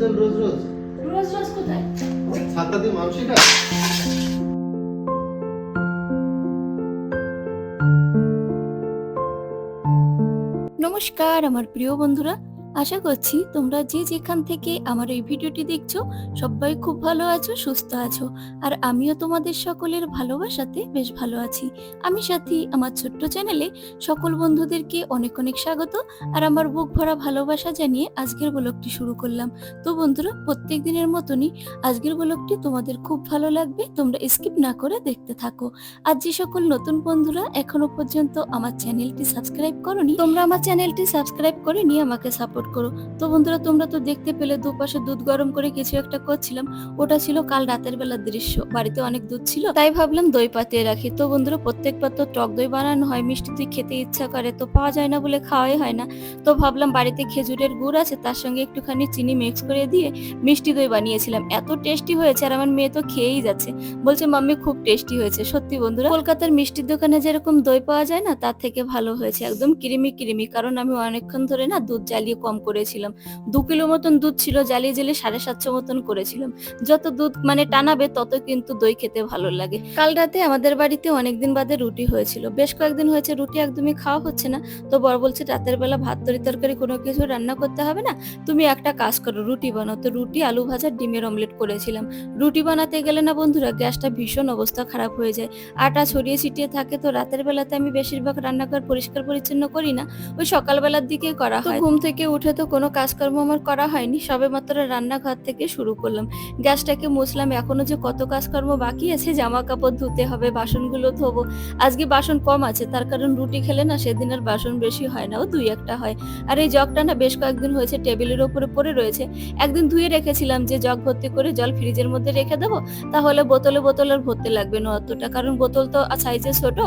যান রোজ রোজ? রোজ রোজ কোথায়? ছাতা দিয়ে মাংসিটা নমস্কার আমার প্রিয় বন্ধুরা। আশা করছি তোমরা যে যেখান থেকে আমার এই ভিডিওটি দেখছ, সবাই খুব ভালো আছো, সুস্থ আছো। আর আমিও তোমাদের সকলের ভালোবাসাতে বেশ ভালো আছি। আমি সাথী, আমার ছোট্ট চ্যানেলে সকল বন্ধুদেরকে অনেক অনেক স্বাগত। আর আমার বুক ভরা ভালোবাসা জানিয়ে আজকের ব্লগটি শুরু করলাম। তো বন্ধুরা, প্রত্যেক দিনের মতনই আজকের ব্লগটি তোমাদের খুব ভালো লাগবে, তোমরা স্কিপ না করে দেখতে থাকো। আর যে সকল নতুন বন্ধুরা এখনও পর্যন্ত আমার চ্যানেলটি সাবস্ক্রাইব করনি, তোমরা আমার চ্যানেলটি সাবস্ক্রাইব করে নিয়ে আমাকে সাপোর্ট করো। তো বন্ধুরা, তোমরা তো দেখতে পেলে দুপাশে দুধ গরম করে কিছু একটা করছিলাম। ওটা ছিল কাল রাতের বেলার দৃশ্য। বাড়িতে অনেক দুধ ছিল, তাই ভাবলাম দই পাতিয়ে রাখি। তো বন্ধুরা, প্রত্যেকবার তো টক দই বানানো হয়, মিষ্টি দই খেতে ইচ্ছা করে, তো পাওয়া যায় না বলে খাওয়াই হয় না। তো ভাবলাম বাড়িতে খেজুরের গুড় আছে, তার সঙ্গে একটুখানি চিনি মিক্স করে দিয়ে মিষ্টি দই বানিয়েছিলাম। এত টেস্টি হয়েছে আর আমার মেয়ে তো খেয়েই যাচ্ছে। বলছে, মাম্মি, খুব টেস্টি হয়েছে। সত্যি বন্ধুরা, কলকাতার মিষ্টির দোকানে যেরকম দই পাওয়া যায় না, তার থেকে ভালো হয়েছে। একদম কিরিমি কিরিমি, কারণ আমি অনেকক্ষণ ধরে না দুধ জ্বালিয়ে করেছিলাম। দু কিলো মতন দুধ ছিল, জ্বালিয়ে জ্বালিয়ে সাড়ে সাতশো মতন করেছিলাম। যত দুধ মানে টানাবে, তত কিন্তু দই খেতে ভালো লাগে। কাল রাতে আমাদের বাড়িতে অনেকদিন বাদে রুটি হয়েছিল। বেশ কয়েকদিন হয়েছে রুটি একদমই খাওয়া হচ্ছে না। তো বড় বলছে, রাতের বেলা ভাত, তরি তরকারি কোনো কিছু রান্না করতে হবে না। তুমি একটা কাজ করো, রুটি বানাও। তো রুটি, আলু ভাজা, ডিমের অমলেট করেছিলাম। রুটি বানাতে গেলে না বন্ধুরা, গ্যাসটা ভীষণ অবস্থা খারাপ হয়ে যায়। আটা ছড়িয়ে ছিটিয়ে থাকে, তো রাতের বেলাতে আমি বেশিরভাগ রান্নাঘর পরিষ্কার পরিচ্ছন্ন করি না। ওই সকালবেলার দিকে করা হয়। ঘুম থেকে উঠে তো কোনো কাজকর্ম আমার করা হয়নি, সবে মাত্র রান্নাঘর থেকে শুরু করলাম। গ্যাসটাকে মুছলাম, এখনও যে কত কাজকর্ম বাকি আছে জামা কাপড় ধুতে হবে, বাসনগুলো ধোবো। আজকে বাসন কম আছে, তার কারণ রুটি খেলে না সেদিন আর বাসন বেশি হয় না, ও দুই একটা হয়। আর এই জগটা না বেশ কয়েকদিন হয়েছে টেবিলের ওপরে পড়ে রয়েছে। একদিন ধুয়ে রেখেছিলাম যে জগ ভর্তি করে জল ফ্রিজের মধ্যে রেখে দেবো, তাহলে বোতলে বোতল আর ভরতে লাগবে না অতটা, কারণ বোতল তো সাইজে ছোট,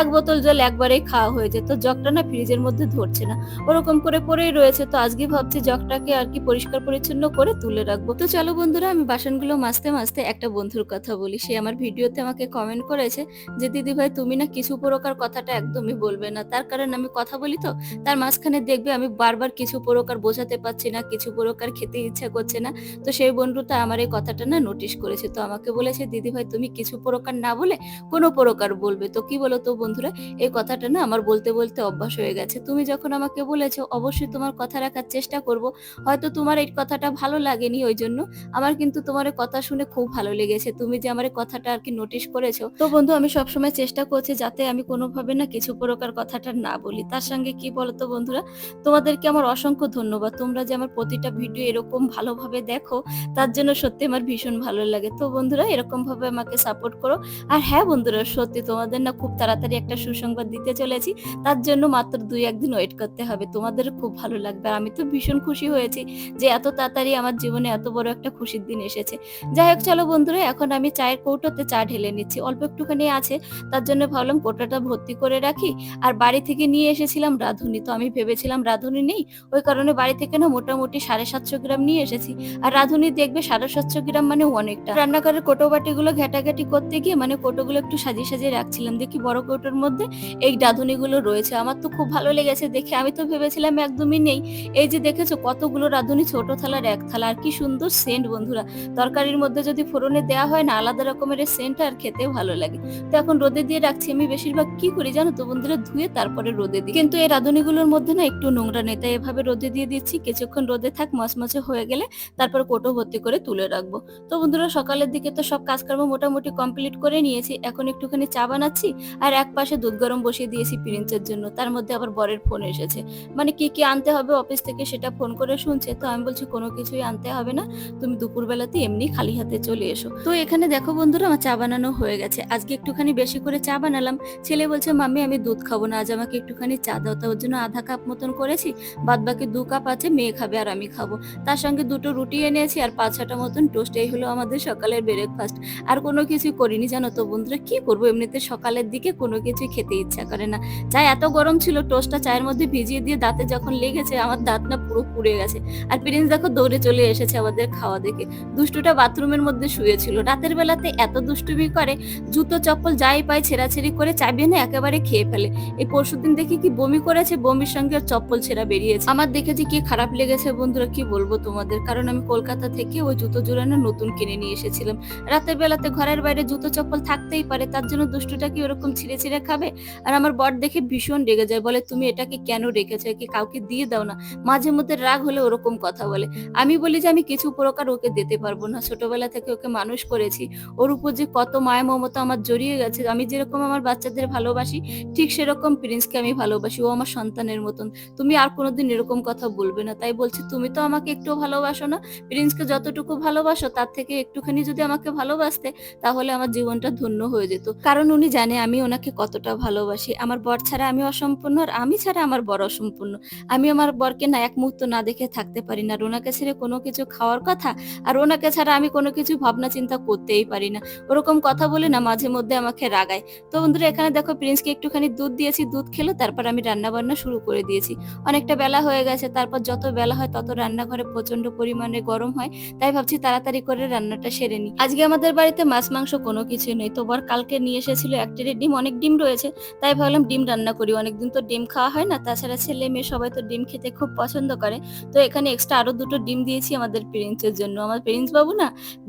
এক বোতল জল একবারেই খাওয়া হয়ে যেত, জগটা না ফ্রিজের মধ্যে ধরছে না। ওরকম করে পড়েই রয়েছে তো আজকে ভাবছি জগটাকে আর কি পরিষ্কার পরিচ্ছন্ন করে তুলে রাখব। তো চলো বন্ধুরা, আমি বাসনগুলো মাজতে মাজতে একটা বন্ধুর কথা বলি। সে আমার ভিডিওতে আমাকে কমেন্ট করেছে যে, দিদি ভাই, তুমি না কিছু প্রকার কথাটা একদমই বলবে না। তার কারণ আমি কথা বলি তো, তার মাঝখানে দেখবে আমি বারবার কিছু প্রকার বোঝাতে পারছি না, কিছু প্রকার খেতে ইচ্ছা করছে না। তো সেই বন্ধুটা আমার এই কথাটা না নোটিশ করেছে। তো আমাকে বলেছে, দিদি ভাই, তুমি কিছু প্রকার না বলে কোনো প্রকার বলবে। তো কি বলো তো বন্ধুরা, এই কথাটা না আমার বলতে বলতে অভ্যাস হয়ে গেছে। তুমি যখন আমাকে বলেছ, অবশ্যই তোমার কথা রাখার চেষ্টা করব। হয়তো তোমার এই কথাটা ভালো লাগেনি ওই জন্য আমার কিন্তু তোমার কথা শুনে খুব ভালো লেগেছে। তুমি যে আমার কথাটা আর কি নোটিশ করেছ। তো বন্ধু, আমি সবসময় চেষ্টা করছি যাতে আমি কোনোভাবে না কিছু প্রকার কথাটা না বলি। তার সঙ্গে কি বলতো বন্ধুরা, তোমাদেরকে আমার অসংখ্য ধন্যবাদ। তোমরা যে আমার প্রতিটা ভিডিও এরকম ভালোভাবে দেখো, তার জন্য সত্যি আমার ভীষণ ভালো লাগে। তো বন্ধুরা এরকম ভাবে আমাকে সাপোর্ট করো। আর হ্যাঁ বন্ধুরা, সত্যি তোমাদের না খুব তাড়াতাড়ি একটা সুসংবাদ দিতে চলেছি। তার জন্য মাত্র দুই একদিন ওয়েট করতে হবে। তোমাদের খুব ভালো লাগবে। আমি তো ভীষণ খুশি হয়েছি যে এত তাড়াতাড়ি আমার জীবনে এত বড় একটা খুশির দিন এসেছে। যাই হোক, চলো বন্ধুরা, এখন আমি চায়ের কৌটোতে চা ঢেলে নিচ্ছি। অল্প একটুখানি আছে, তার জন্য ভাবলাম কৌটোটা ভর্তি করে রাখি। আর বাড়ি থেকে নিয়ে এসেছিলাম রাঁধুনি, তো আমি ভেবেছিলাম রাঁধুনি নেই, ওই কারণে বাড়ি থেকে না মোটামুটি সাড়ে সাতশো গ্রাম নিয়ে এসেছি। আর রাঁধুনি দেখবে সাড়ে সাতশো গ্রাম মানে অনেকটা। রান্নাঘরের কোটো বাটিগুলো ঘেটাঘেটি করতে গিয়ে মানে কোটোগুলো একটু সাজিয়ে সাজিয়ে রাখছিলাম। দেখি বড় কৌটোর মধ্যে এই রাঁধুনিগুলো রয়েছে। আমার তো খুব ভালো লেগেছে দেখে। আমি তো ভেবেছিলাম একদমই নেই। এই যে দেখেছ কতগুলো রাঁধুনি, ছোট থালার এক থালা। আর কি সুন্দর সেন্ট বন্ধুরা। তরকারির মধ্যে যদি ফোড়নে দেওয়া হয় না, আলাদা রকমের সেন্ট আর খেতেও ভালো লাগে। তো এখন রোদে দিয়ে রাখছি আমি বেশিরভাগ। কি করি জানো তো বন্ধুরা? ধুয়ে তারপরে রোদে দিই। কিন্তু এই রাঁধুনিগুলোর মধ্যে না একটু নোংরা নেই, তাই এভাবে রোদে দিয়ে দিচ্ছি। কিছুক্ষণ রোদে থাক, মচমচে হয়ে গেলে তারপর কোটো ভর্তি করে তুলে রাখব। তো বন্ধুরা, সকালের দিকে তো সব কাজকর্ম মোটামুটি কমপ্লিট করে নিয়েছি। এখন একটুখানি চা বানাচ্ছি আর এক পাশে দুধ গরম বসিয়ে দিয়েছি প্রিন্সের জন্য। তার মধ্যে আবার বরের ফোন এসেছে। মানে কি কি আনতে হবে অফিস থেকে সেটা ফোন করে শুনছে, তো আমি বলছি, কোনো কিছুই আনতে হবে না, তুমি দুপুরবেলাতে এমনি খালি হাতে চলে এসো। তো এখানে দেখো বন্ধুরা, আমার চা বানানো হয়ে গেছে। আজকে একটুখানি বেশি করে চা বানালাম। ছেলে বলছে, মাম্মি, আমি দুধ খাব না, আজ আমাকে একটুখানি চা দাও। তো ওর জন্য আধা কাপ মতন করেছি বাদ বাকি দু কাপ আছে, মেয়ে খাবে আর আমি খাব। তার সঙ্গে দুটো রুটি এনেছি আর পাঁচ ছটা মতন টোস্ট। এই হলো আমাদের সকালের ব্রেকফাস্ট আর কোনো কিছু করিনি, জানো তো বন্ধুরা, কি করব? এমনিতে সকালের দিকে কোনো কিছুই খেতে ইচ্ছা করে না। চা এত গরম ছিল, টোস্টটা চায়ের মধ্যে ভিজিয়ে দিয়ে দাঁতে যখন লেগেছে, আমার দাঁত না পুরো পুড়ে গেছে। আর প্রিন্স দেখো দৌড়ে চলে এসেছে আমাদের খাওয়া দেখে। দুষ্টুটা বাথরুমের মধ্যে শুয়েছিল। রাতের বেলাতে এত দুষ্টুমি করে, জুতো, চপ্পল যাই পায় ছেঁড়াছেড়ি করে চাবি এনে একেবারে খেয়ে ফেলে। এই পরশুদিন দেখি কি বমি করেছে? বমির সঙ্গে চপ্পল ছেঁড়া বেরিয়েছে। আমার দেখে যে কি খারাপ লেগেছে বন্ধুরা, কি বলব তোমাদের? কারণ আমি কলকাতা থেকে ওই জুতো জোড়ানো নতুন কিনে নিয়ে এসেছিলাম। রাতের বেলাতে ঘরের বাইরে জুতো, চপ্পল থাকতেই পারে, তার জন্য দুষ্টুটা কি ওরকম ছিঁড়ে ছিঁড়ে খাবে? আর আমার বর দেখে ভীষণ রেগে যায়, বলে, তুমি এটাকে কেন রেখেছো? কি কাউকে দিয়ে দাও না। মাঝে মধ্যে রাগ হলে ওরকম কথা বলে। আমি বলি যে, আমি কিছু প্রকার ওকে দিতে পারব না। ছোটবেলা থেকে ওকে মানুষ করেছি। ওর উপর যে কত মায়া মমতা আমার জড়িয়ে গেছে, আমি যেরকম আমার বাচ্চাদের ভালোবাসি, ঠিক সেরকম প্রিন্সকে আমি ভালোবাসি। ও আমার সন্তানের মতন। তুমি আর কোনোদিন এরকম কথা বলবে না। তাই বলছি, তুমি তো আমাকে একটু ভালোবাসো না। প্রিন্সকে যতটুকু ভালোবাসো, তার থেকে একটুখানি যদি আমাকে ভালোবাসতে, তাহলে আমার জীবনটা ধন্য হয়ে যেত। কারণ উনি জানে আমি ওনাকে কতটা ভালোবাসি। আমার বর ছাড়া আমি অসম্পূর্ণ, আর আমি ছাড়া আমার বর অসম্পূর্ণ। আমি আমার বরকে না এক মুহূর্ত না দেখে থাকতে পারি না। ওনাকে ছেড়ে কোনো কিছু খাওয়ার কথা আর ওনাকে ছাড়া আমি কোনো কিছু ভাবনা চিন্তা করতেই পারি না। ওরকম কথা বলে না মাঝে মধ্যে আমাকে রাগায়। তো বন্ধুরা, এখানে দেখো প্রিন্সকে একটুখানি দুধ দিয়েছি, দুধ খেলো, তারপর আমি রান্না বান্না শুরু করে দিয়েছি। অনেকটা বেলা হয়ে গেছে, তারপর যত বেলা হয় তত রান্নাঘরে প্রচণ্ড পরিমাণে গরম হয়, তাই ভাবছি তাড়াতাড়ি করে রান্নাটা সেরে নিই। আজকে আমাদের বাড়িতে মাছ, মাংস কোনো কিছু নেই। তো বর কালকে নিয়ে এসেছিল এক ট্রে ডিম, অনেক ডিম রয়েছে, তাই ভাবলাম ডিম রান্না করি। অনেকদিন তো ডিম খাওয়া হয় না, তাছাড়া ছেলে মেয়ে সবাই তো ডিম খেতে খুব পছন্দ করে। তো এখানে এক্সট্রা আরও দুটো ডিম দিয়েছি আমাদের প্রিন্সের জন্য। আমার প্রিন্স বাবু না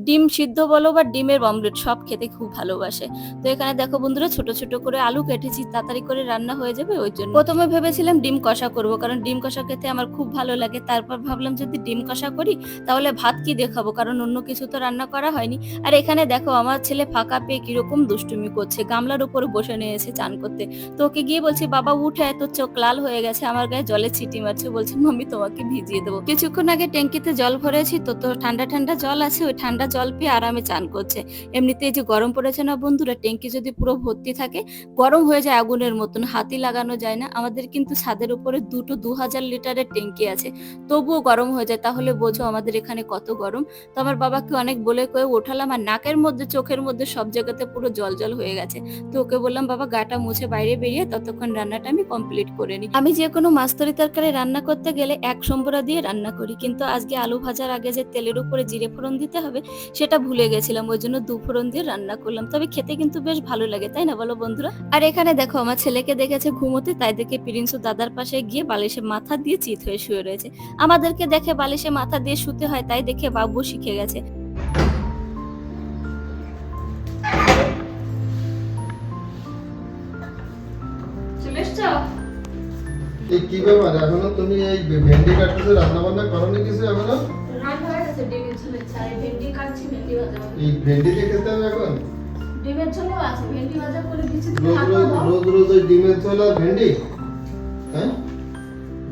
ডিম সিদ্ধ বলো বা ডিমের অমলেট সব খেতে খুব ভালোবাসে। তো এখানে দেখো বন্ধুরা ছোট ছোট করে আলু কেটেছি, তাড়াতাড়ি করে রান্না হয়ে যাবে ওই জন্য। প্রথমে ভেবেছিলাম ডিম কষা করব, কারণ ডিম কষা খেতে আমার খুব ভালো লাগে। তারপর ভাবলাম যদি ডিম কষা করি, তাহলে ভাত কি দেখাবো? কারণ অন্য কিছু তো রান্না করা হয়নি। আর এখানে দেখো আমার ছেলে ফাঁকা পেয়ে কীরকম দুষ্টুমি করছে, গামলার উপরে বসে নিয়েছে চান করতে। তো ওকে গিয়ে বলছি, বাবা, উঠে তোর চোখ লাল হয়ে গেছে, আমার গায়ে জলে ছিটি মারছে। বলছে মাম্মি তোমাকে ভিজিয়ে দেবো। কিছুক্ষণ আগে ট্যাঙ্কিতে জল ভরেছি তো তো ঠান্ডা ঠান্ডা জল আছে, ওই ঠান্ডা জল পেয়ে আরামে চান করছে। এমনিতে যে গরম পড়েছে না বন্ধুরা, ট্যাঙ্কি যদি পুরো ভর্তি থাকে, গরম হয়ে যায় আগুনের মতন, হাতি লাগানো যায় না। আমাদের কিন্তু ছাদের উপরে দুটো দু হাজার লিটারের ট্যাঙ্কি আছে, তবুও গরম হয়ে যায়। তাহলে বোঝো আমাদের এখানে কত গরম। তো আমার বাবাকে অনেক বলে কয়ে ওঠালাম, আর নাকের মধ্যে, চোখের মধ্যে সব জায়গাতে পুরো জল জল হয়ে গেছে। তো ওকে বললাম, বাবা গাটা মুছে বাইরে বেরিয়ে ততক্ষণ রান্নাটা আমি কমপ্লিট করে নিই। আমি যে কোনো মাছ তরি তরকারি রান্না করতে গেলে এক সম্বরা দিয়ে রান্না করি। কিন্তু আজকে আলু ভাজার আগে যে তেলের উপরে জিরে ফোড়ন দিতে হবে, সেটা ভুলে গেছিলাম। ওই জন্য দু ফোড়ন দিয়ে রান্না করলাম। তবে খেতে কিন্তু বেশ ভালো লাগে, তাই না বলো বন্ধুরা? আর এখানে দেখো, আমার ছেলেকে দেখেছে ঘুমোতে, তাই দেখে প্রিন্সু দাদার পাশে গিয়ে বালিশে মাথা দিয়ে চিত হয়ে শুয়ে রয়েছে। আমাদেরকে দেখে বালিশে মাথা দিয়ে শুতে হয়, তাই দেখে বাবু শিখে গেছে। এই কি ব্যাপার? এখনও তুমি এই ভেন্ডি কাটতেছো রান্না বান্না করনি কিছু এখনও? এই ভেন্ডি খেতে হবে এখন? ডিমের ঝোলও আছে ভেন্ডি ভাজা করে দিচ্ছি রোজ রোজ রোজ রোজ ওই ডিমের ঝোল আর ভেন্ডি? হ্যাঁ?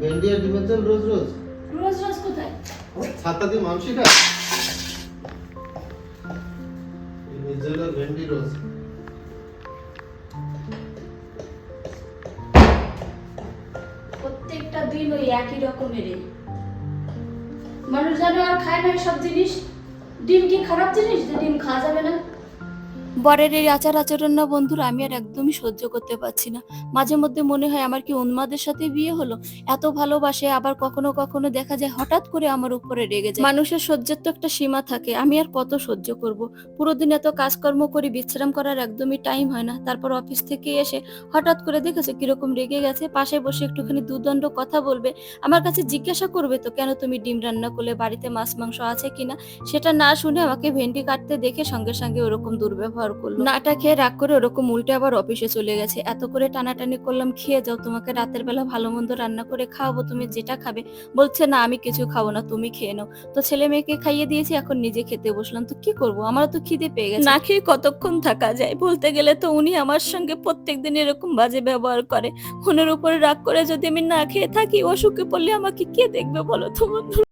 ভেন্ডি আর ডিমের ঝোল রোজ রোজ? রোজ রোজ কোথায়? ছাতা দিয়ে মাংসই খায় ডিমের ঝোল আর ভেন্ডি রোজ। একই রকমের মানুষ জানে আর খায় না সব জিনিস? ডিম কি খারাপ জিনিস? যে ডিম খাওয়া যাবে না? বরের এই আচার আচরণ না বন্ধুরা, আমি আর একদমই সহ্য করতে পারছি না। মাঝে মধ্যে মনে হয় আমার কি উন্মাদের সাথে বিয়ে হলো? এত ভালোবাসে, আবার কখনো কখনো দেখা যায় হঠাৎ করে আমার উপরে রেগে যায়। মানুষের সহ্যের তো একটা সীমা থাকে, আমি আর কত সহ্য করব? পুরো দিন এত কাজকর্ম করি, বিশ্রাম করার একদমই টাইম হয় না। তারপর অফিস থেকে এসে হঠাৎ করে দেখেছে কীরকম রেগে গেছে? পাশে বসে একটুখানি দুদণ্ড কথা বলবে, আমার কাছে জিজ্ঞাসা করবে তো, কেন তুমি ডিম রান্না করলে? বাড়িতে মাছ মাংস আছে কিনা? সেটা না শুনে আমাকে ভেন্ডি কাটতে দেখে সঙ্গে সঙ্গে ওরকম দুর্ব্যবহার করল। নাটা খেয়ে রাগ করে ওরকম উল্টে আবার অফিসে চলে গেছে। এত করে টানাটানি করলাম খেয়ে যাও তোমাকে রাতের বেলা ভালো মন্দ রান্না করে খাওয়াবো তুমি যেটা খাবে। বলছে না আমি কিছু খাব না তুমি খেয়ে নাও। তো ছেলে মেয়েকে খাইয়ে দিয়েছি এখন নিজে খেতে বসলাম। তো কি করব? আমার তো খিদে পেয়ে গেছে। না খেয়ে কতক্ষণ থাকা যায়? বলতে গেলে তো উনি আমার সঙ্গে প্রত্যেকদিন এরকম বাজে ব্যবহার করে। উনার উপরে রাগ করে যদি আমি না খেয়ে থাকি অসুখে পড়লে আমাকে কে দেখবে বলো তো বন্ধু?